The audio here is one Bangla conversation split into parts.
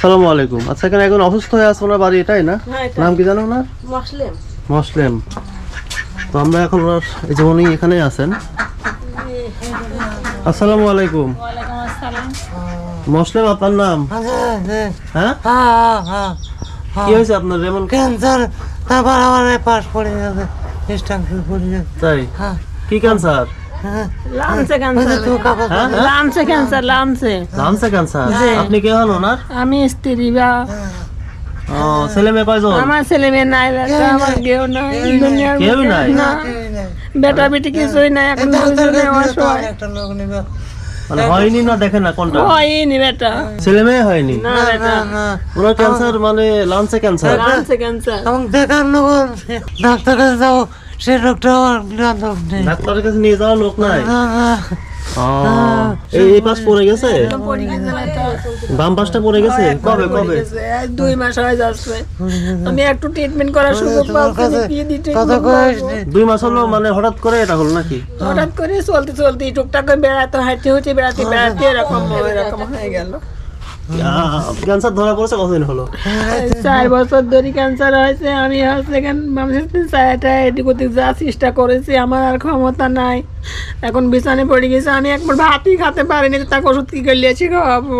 আসসালামু আলাইকুম। আচ্ছা এখানে এখন অসুস্থ হয়ে আছে ওনার বাড়ি এটাই না? হ্যাঁ, নাম কি জানো না মুসলিম। মুসলিম। তো আমরা এখন ওনার এই যে উনি এখানে আছেন। আসসালামু আলাইকুম। মুসলিম আপনার নাম? হ্যাঁ? কি হয়েছে আপনার? যেমন ক্যান্সার তারপর আমার পাশ পড়ে যাবে তাই? হ্যাঁ। কি ক্যান্সার? লামসে ওই যে ক্যান্সার তো কাগজ লামসে ক্যান্সার লামসে লামসা ক্যান্সার? জি। আপনি কে হন ওনার? আমি স্ত্রী বা ও ছেলে মেয়ে কয়জন? আমার ছেলে মেয়ে নাই বেটা আমার কেউ নাই। দুনিয়ার কেউ নাই? বেটা বেটি কিছুই নাই এখন দুজনে অসহায়। মানে হয়নি না দেখেন না কোনটা? হয়নি বেটা। ছেলে মেয়ে হয়নি? না বেটা। না ক্যান্সার মানে লামসা ক্যান্সার। ক্যান্সার। এবং দেখার যাব। সে লোকটা আমার লোক নেই। ডাক্তারের কাছে নিয়ে যাওয়ার লোক নাই। না, না। ও, এই এই পাশ পড়ে গেছে? পড়ে গেছে বেটা বাম পাশটা পড়ে গেছে? কবে কবে? দুই মাস হয়ে যাচ্ছে। আমি একটু ট্রিটমেন্ট করার সুযোগ? দুই মাস হলো মানে হঠাৎ করে এটা হলো নাকি? হঠাৎ করে চলতে চলতে টুকটাক করে বেড়াতে হাঁটতে হচ্ছে বেড়াতে বেড়াতে এরকম এরকম হয়ে গেল। ক্যান্সার ধরা পড়েছে কতদিন হলো? চার বছর ধরে ক্যান্সার হয়েছে আমি এখান মানুষের চায়াটা এদিক ওদিক যা চেষ্টা করেছি আমার আর ক্ষমতা নাই। এখন বিছানে পড়ে গেছে আমি একবার ভাতই খেতে পারিনি তাকে ওষুধ কি করলিয়েছি খাওয়াবো?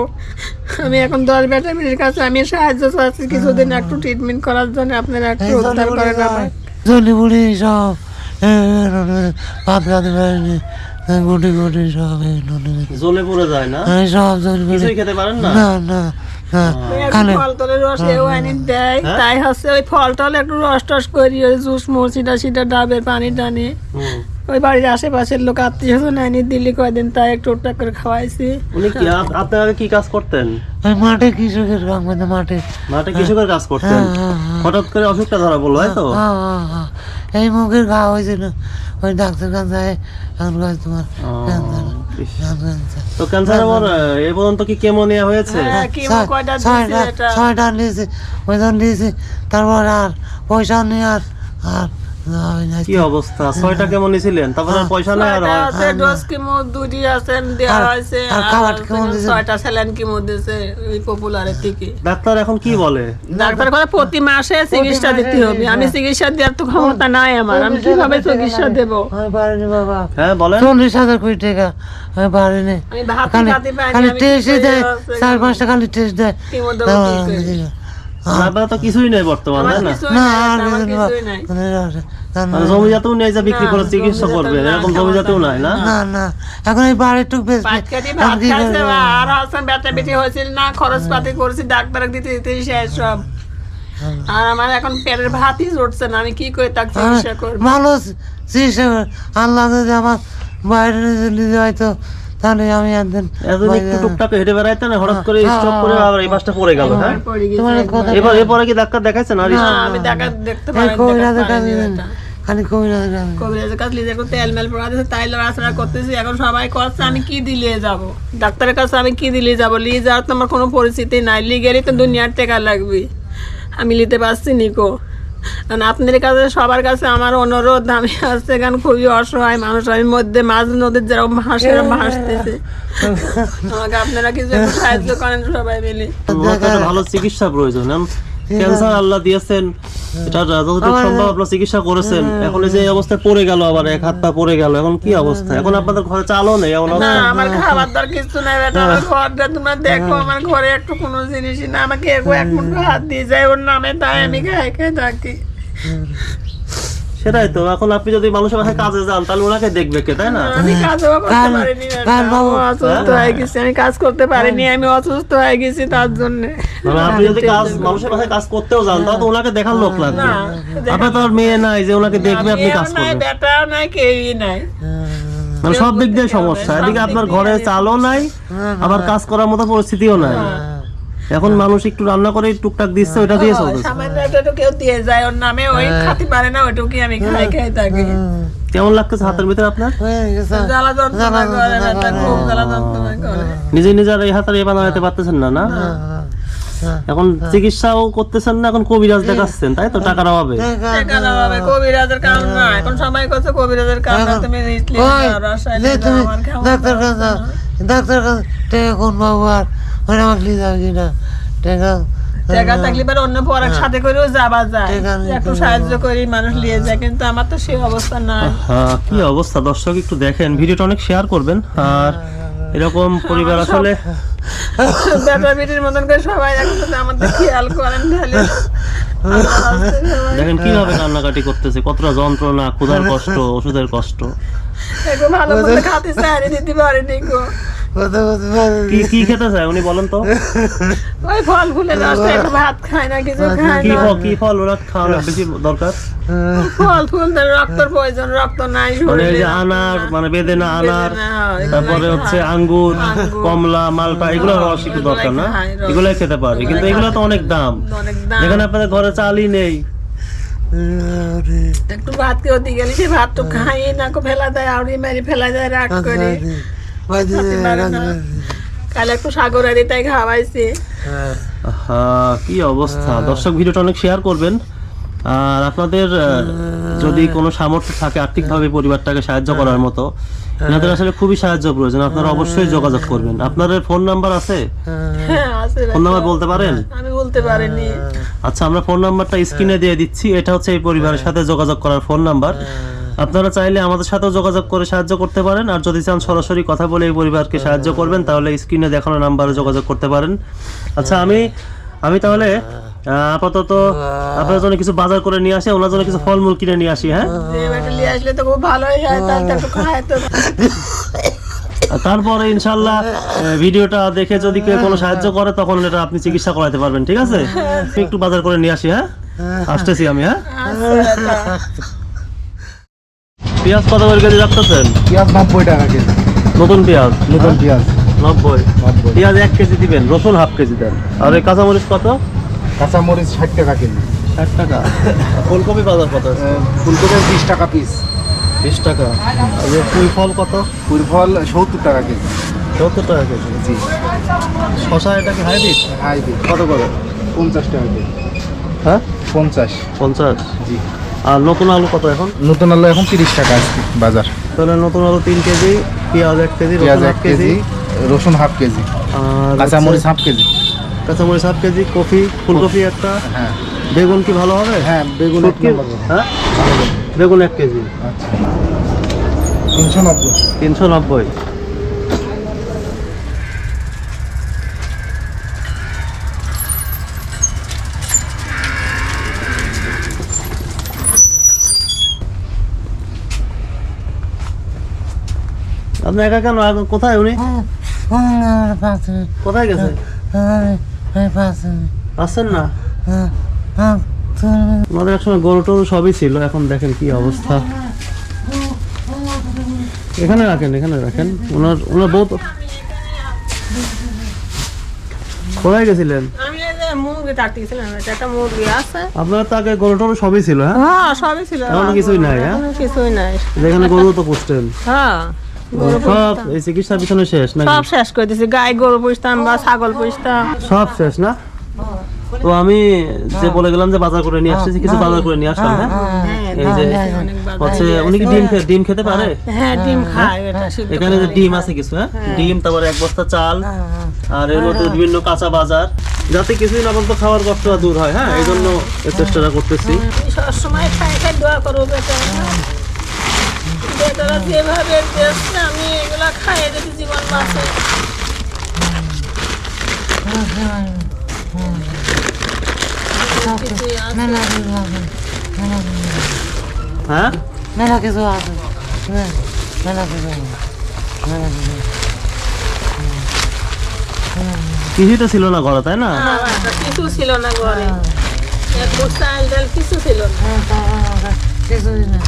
আমি এখন দশ ব্যাটামিনের কাছে আমি সাহায্য চাচ্ছি কিছুদিন একটু ট্রিটমেন্ট করার জন্য আপনারা একটু উদ্ধার করেন আমায়। জলি বুড়ি সব গুটি গুটি সব জ্বলে পড়ে যায় না? সব জলি কিছুই খেতে পারেন না? না না না। একটু খালে ফল টলের রস এও আনি দেয় হ্যাঁ? তাই হচ্ছে ওই ফল টল একটু রস টস করি ওই জুস মুসিটা সিটা ডাবের পানি টানি। ওই বাড়ির আশেপাশের লোক আত্মীয় স্বজন আনি দিল্লি কয়দিন তাই একটু টুকটাক করে খাওয়াইছি। উনি কি আপ- আপনি কি কাজ করতেন? ওই মাঠে কৃষকের মাঠে। মাঠে কৃষকের কাজ করতেন? হ্যাঁ, হ্যাঁ, হ্যাঁ। হঠাৎ করে অসুখটা ধরা পড়ল তাই তো? হ্যাঁ, হ্যাঁ, হ্যাঁ। এই মুখের ঘা হয়েছিল ওই ডাক্তার কাছে এখন কয় তোমার ক্যান্সার। তো ক্যান্সার আমার এ পর্যন্ত কি কেমো নেওয়া হয়েছে? হ্যাঁ, কয়টা ছয়টা নিয়েছে ওই ছয়টা নিয়েছি ওইজন নিয়েছি তারপর আর পয়সা নিয়ে আর আর হয়। কি অবস্থা? ছয়টা কেমন নিয়েছিলেন তারপরে পয়সা নেই আর আছে, ডোজ কিমো দুটি আছে দেওয়া হয়েছে আর আর খাবার দিছে? ছয়টা স্যালাইন কিমো দিছে ওই পপুলারের থেকে। ডাক্তার এখন কি বলে? ডাক্তার কথা প্রতি মাসে চিকিৎসা দিতে হবে। আমি চিকিৎসা দেওয়ার তো ক্ষমতা নাই আমার। আমি কীভাবে চিকিৎসা দেব? আমি পারিনি বাবা। হ্যাঁ বলেন। চল্লিশ হাজার কোটি টাকা। আমি পারিনি। আমি ভাত খাতে পারি খালি টেস্ট দেয়। চার পাঁচটা খালি টেস্ট দেয়। কি আমি? আপনার তো কিছুই নেই বর্তমানে তাই না? না মানে জমি জাতেও নেই যে বিক্রি করে চিকিৎসা করবে এরকম জমি জাতেও নাই না? না না এখন এই বাড়ির টুক বেশ পাঁচ কেজি ভাত খাইছে আর হচ্ছে বেটা বেটি হয়েছিল না খরচ পাতি করছি ডাক্তার দিতে দিতে শেষ সব আর আমার এখন পেটের ভাতই জুটছে না আমি কি করে তাকে চিকিৎসা করব? ভালো চিকিৎসা আল্লাহ যদি আমার বাইরে নিয়ে হয়তো তাহলে আমি একদিন এতদিন একটু টুকটাক হেঁটে বেড়াইতে না হঠাৎ করে হ্যাঁ, স্টপ করে আবার এই পাশটা পড়ে গেল হ্যাঁ? তোমার কথা এবার এরপরে কি ডাক্তার দেখাইছেন আর না, আমি দেখা দেখতে পারি কবিরাজের কাছে খালি কবিরাজের কাছে কবিরাজের কাছে লিজে করতে তেলমেল পড়া দিচ্ছে তাই লড়াচড়া করতেছি। এখন সবাই করছে আমি কি দিলে যাব? ডাক্তারের কাছে আমি কি দিলে যাব? লিয়ে যাওয়ার তো আমার কোনো পরিস্থিতি নাই। লিয়ে গেলে তো দুনিয়ার টাকা লাগবে। আমি নিতে পারছি নিকো কারণ আপনার কাছে সবার কাছে আমার অনুরোধ আমি আসছে কারণ খুবই অসহায় মানুষ আমি মধ্যে মাঝ নদীর যেরকম ভাসে এরকম ভাসতেছে আমাকে আপনারা কিছু একটু সাহায্য করেন সবাই মিলে। ভালো চিকিৎসা প্রয়োজন ক্যান্সার আল্লাহ দিয়েছেন এটা যতটুকু সম্ভব আপনার চিকিৎসা করেছেন। এখন এই যে অবস্থায় পড়ে গেল আবার এক হাত পা পড়ে গেল এখন কি অবস্থা? এখন আপনাদের ঘরে চালও নেই এমন না আমার খাবার দাবার কিছু নাই বেটা আমার ঘরটা তোমরা দেখো আমার ঘরে একটু কোনো জিনিসই না আমাকে এক মুঠো হাত দিয়ে যায় ওর নামে তাই আমি খাই খাই থাকি। সেটাই তো এখন আপনি যদি মানুষের বাসায় কাজে যান তাহলে ওনাকে দেখবে কে তাই না? আমি কাজও করতে পারিনি অসুস্থ হয়ে। গেছি আমি কাজ করতে পারিনি আমি অসুস্থ হয়ে গেছি তার জন্য। মানে আপনি যদি কাজ মানুষের বাসায় কাজ করতেও যান তাহলে ওনাকে দেখার লোক লাগবে। না আপনার তো আর মেয়ে নাই যে ওনাকে দেখবে আপনি কাজ করবেন। বেটাও নাই কেউই নাই। মানে সব দিক দিয়ে সমস্যা। এদিকে আপনার ঘরে চালও নাই আবার কাজ করার মতো পরিস্থিতিও নাই। এখন মানুষ একটু রান্না করে টুকটাক দিচ্ছে ওটা দিয়ে চলতেছে। সামান্য একটু কেউ দিয়ে যায় ওর নামে ওই খাতে পারে না ওইটুকুই আমি খাই খাই থাকি। কেমন লাগতেছে হাতের ভিতরে আপনার? জ্বালা যন্ত্রণা করে বেটা খুব জ্বালা যন্ত্রণা করে। নিজে নিজে আর এই হাতের এ বানাতে পারতেছেন না না? এখন চিকিৎসাও করতেছেন না এখন কবিরাজ দেখাচ্ছেন তাই তো? টাকার অভাবে। টাকার অভাবে। কবিরাজের কাম না। এখন সবাই করছে কবিরাজের কাম না তুমি ডাক্তার কাছে ডাক্তার কোন বাবু আর যাবে কিনা টাকা জায়গা থাকলে অন্য পড়ার সাথে করেও যাওয়া যায়। একটু সাহায্য করি মানুষ নিয়ে যায় কিন্তু আমার তো সেই অবস্থা হ্যাঁ কি অবস্থা? দর্শক একটু দেখেন ভিডিওটা অনেক শেয়ার করবেন। আর এরকম পরিবার আসলে বেটা বেটির মতন করে সবাই তো আমাদের খেয়াল করেন তাহলে দেখেন কীভাবে কান্নাকাটি করতেছে কতটা যন্ত্রণা ক্ষুধার কষ্ট ওষুধের কষ্ট। ভালো মতো খাতে দিতে পারেনি গো কি কি খেতে চায় উনি বলেন তো? ওই ফল ফুলের রাস্তায় একটু ভাত খায় না কিছু খায় কি ফল কি ফল? ওরা খাওয়ানো বেশি দরকার? ফল ফুল তার রক্তর প্রয়োজন রক্ত নাই মানে এই যে আনার মানে বেদেনা আনার তারপরে হচ্ছে আঙ্গুর কমলা মালটা এগুলো রস একটু দরকার না। এগুলাই খেতে পারে কিন্তু এগুলো তো অনেক দাম। এখানে আপনাদের ঘরে চালই নেই। একটু ভাত কেউ দিয়ে গেলে সে ভাত তো খাই না কো ফেলা দেয় আউড়ি মারি ফেলা দেয় রাগ করে। সাগর খাওয়াইছে। হ্যাঁ। কি অবস্থা। দর্শক ভিডিওটা অনেক শেয়ার করবেন। আর আপনাদের যদি কোনো সামর্থ্য থাকে আর্থিকভাবে পরিবারটাকে সাহায্য করার মতো এনাদের আসলে খুবই সাহায্য প্রয়োজন। আপনারা অবশ্যই যোগাযোগ করবেন। আপনার ফোন নাম্বার আছে? হ্যাঁ। আছে ফোন নাম্বার বলতে পারেন? আমি বলতে পারিনি। আচ্ছা আমরা ফোন নাম্বারটা স্ক্রিনে দিয়ে দিচ্ছি। এটা হচ্ছে এই পরিবারের সাথে যোগাযোগ করার ফোন নাম্বার আপনারা চাইলে আমাদের সাথেও যোগাযোগ করে সাহায্য করতে পারেন, আর যদি চান সরাসরি কথা বলে এই পরিবারকে সাহায্য করবেন, তাহলে স্ক্রিনে দেখানো নাম্বারে যোগাযোগ করতে পারেন। আচ্ছা আমি আমি তাহলে আপাতত আপনার জন্য কিছু বাজার করে নিয়ে আসি, ওনার জন্য কিছু ফলমূল কিনে নিয়ে আসি হ্যাঁ? তারপরে ইনশাল্লাহ ভিডিওটা দেখে যদি কেউ কোনো সাহায্য করে, তখন এটা আপনি চিকিৎসা করাতে পারবেন, ঠিক আছে? একটু বাজার করে নিয়ে আসি হ্যাঁ? আসতেছি আমি হ্যাঁ? পেঁয়াজ কত করে কেজি রাখতেছেন? পেঁয়াজ নব্বই টাকা কেজি। নতুন পেঁয়াজ? নতুন পেঁয়াজ। নব্বই। পেঁয়াজ এক কেজি দিবেন রসুন হাফ কেজি দেন। আর এই কাঁচামরিচ কত? কাঁচামরিচ ষাট টাকা কেজি। ষাট টাকা? ফুলকপি বাজার কত ফুলকপি বিশ টাকা পিস বিশ টাকা। আর ফুল ফল কত? ফুল ফল সত্তর টাকা কেজি। সত্তর টাকা কেজি? জি। শশা এটা কি হাইব্রিড? হাইব্রিড। কত করে? পঞ্চাশ টাকা কেজি। হ্যাঁ? পঞ্চাশ। পঞ্চাশ? জি। আর নতুন আলু কত এখন? নতুন আলু এখন তিরিশ টাকা আজকে বাজার। তাহলে নতুন আলু তিন কেজি পেঁয়াজ এক কেজি পেঁয়াজ এক কেজি। রসুন হাফ কেজি আর কাঁচামরিচ হাফ কেজি। কাঁচামরিচ হাফ কেজি কফি ফুলকপি একটা। হ্যাঁ। বেগুন কি ভালো হবে? হ্যাঁ বেগুন। হ্যাঁ? বেগুন এক কেজি। আচ্ছা। তিনশো নব্বই। তিনশো নব্বই। আপনি একা কেন? কোথায় উনি? কোথায় গেছে? আসছেন না? আমাদের একসময় গরু টরু সবই ছিল এখন দেখেন কি অবস্থা। এখানে রাখেন এখানে রাখেন। ওনার ওনার বউ কোথায় গেছিলেন? আপনার তো আগে গরু টরু সবই ছিল হ্যাঁ? হ্যাঁ সবই ছিল। কিছুই নাই হ্যাঁ? কিছুই নাই। যেখানে গরু তো পুষতেন। হ্যাঁ। সব এই চিকিৎসার পিছনে শেষ নাকি? সব শেষ করে দিছি গাই গরু পুষতাম বা ছাগল পুষতাম। সব শেষ না? তো আমি যে বলে গেলাম যে বাজার করে নিয়ে আসতেছি কিছু বাজার করে নিয়ে আসলাম হ্যাঁ? এই যে হচ্ছে উনি কি ডিম ডিম খেতে পারে? হ্যাঁ ডিম খায় এটা এখানে যে ডিম আছে কিছু হ্যাঁ? ডিম তারপরে এক বস্তা চাল আর এর মধ্যে বিভিন্ন কাঁচা বাজার যাতে কিছুদিন পর্যন্ত খাওয়ার কষ্টটা দূর হয় হ্যাঁ? এই জন্য চেষ্টাটা করতেছি। সবসময় খাই খাই দোয়া বেটা। বেটারা যেভাবে দেখছে আমি এগুলা খাই যদি জীবন বাঁচে। হ্যাঁ? মেলা কিছু আছে মেলা কিছু মেলা কিছু কিছুই তো ছিল না ঘরে তাই না? কিছু ছিল না ঘরে। কিছু ছিল না।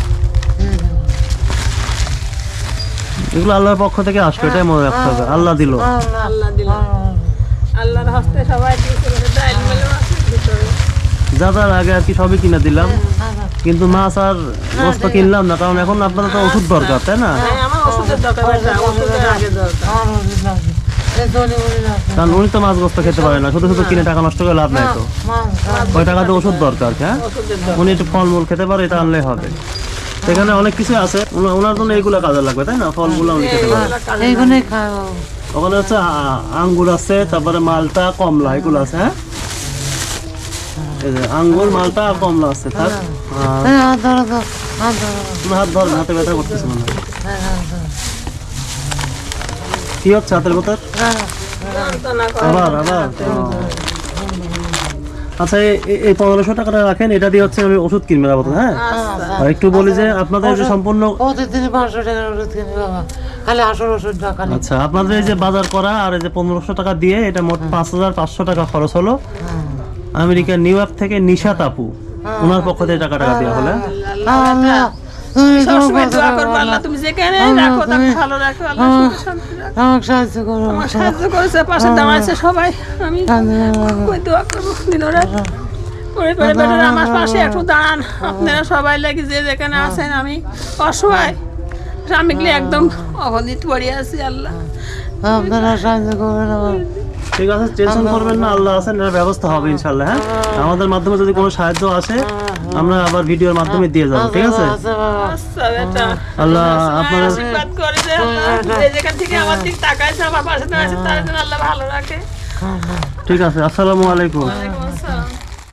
এগুলো আল্লাহর পক্ষ থেকে আসবে এটাই মনে রাখতে হবে। আল্লাহ দিল। আল্লাহ আল্লাহর হস্তে সবাই যা যার আগে আর কি সবই কিনে দিলাম। কিন্তু মাছ আর বস্তা কিনলাম না কারণ এখন আপনাদের তো ওষুধ দরকার তাই না? হ্যাঁ আমার ওষুধের দরকার বেটা ওষুধের আগে দরকার। কারণ উনি তো মাছ বস্তা খেতে পারে না শুধু শুধু কিনে টাকা নষ্ট করে লাভ নাই তো। ওই টাকাতে ওষুধ দরকার হ্যাঁ? উনি একটু ফলমূল খেতে পারে এটা আনলে হবে। সেখানে অনেক কিছু আছে। ওনার জন্য এইগুলো কাজে লাগবে তাই না? ফলগুলো উনি খেতে পারে এইগুলোই খাওয়া ওখানে হচ্ছে আঙ্গুর আছে তারপরে মালটা কমলা এগুলো আছে হ্যাঁ? আঙ্গুর মালটা আর কমলা আছে আর এই হাত ধরো হাত ব্যথা করতেছে মনে হয়। কি হচ্ছে হাতের ভেতর? আবার আবার? ও। আচ্ছা এই- পনেরোশো টাকাটা রাখেন এটা দিয়ে হচ্ছে আমি ওষুধ কিনবেন আপাতত হ্যাঁ? আচ্ছা। আর একটু বলি যে আপনাদের যে সম্পূর্ণ প্রতিদিন পাঁচশো টাকার ওষুধ কিনি বাবা। খালি আসল ওষুধ না আচ্ছা আপনাদের এই যে বাজার করা আর এই যে পনেরোশো টাকা দিয়ে এটা মোট পাঁচ হাজার পাঁচশো টাকা খরচ হলো। আমেরিকার নিউ ইয়র্ক থেকে নিশা তাপু ওনার পক্ষ থেকে টাকা টাকা দেওয়া হলে। সবসময় দোয়া করব আল্লাহ তুমি যেখানে রাখো তাকে ভালো রাখো আল্লাহ সুখে শান্তি রাখো। আমাকে সাহায্য করো আমার সাহায্য করেছে পাশে দাঁড়াচ্ছে সবাই। আমি দোয়া করব? দিন পরে পরে বেটারা আমার পাশে একটু দাঁড়ান। আপনারা সবাই লাগে যে যেখানে আছেন আমি অসহায়। স্বামীগুলি একদম অবদিত পড়ে আছি আল্লাহ। আপনারা সাহায্য করবেন আমার। ঠিক আছে টেনশন করবেন না আল্লাহ আছেন এর ব্যবস্থা হবে ইনশাল্লাহ হ্যাঁ? আমাদের মাধ্যমে যদি কোনো সাহায্য আসে আমরা আবার ভিডিওর মাধ্যমে দিয়ে যাব ঠিক আছে? আচ্ছা আচ্ছা বেটা। আল্লাহ আপনারা আশীর্বাদ করে যে যে যেখান থেকে আমার দিক তাকাইছে আমার পাশে দাঁড়াচ্ছে তার জন্য আল্লাহ ভালো রাখে। ঠিক আছে আসসালামু আলাইকুম।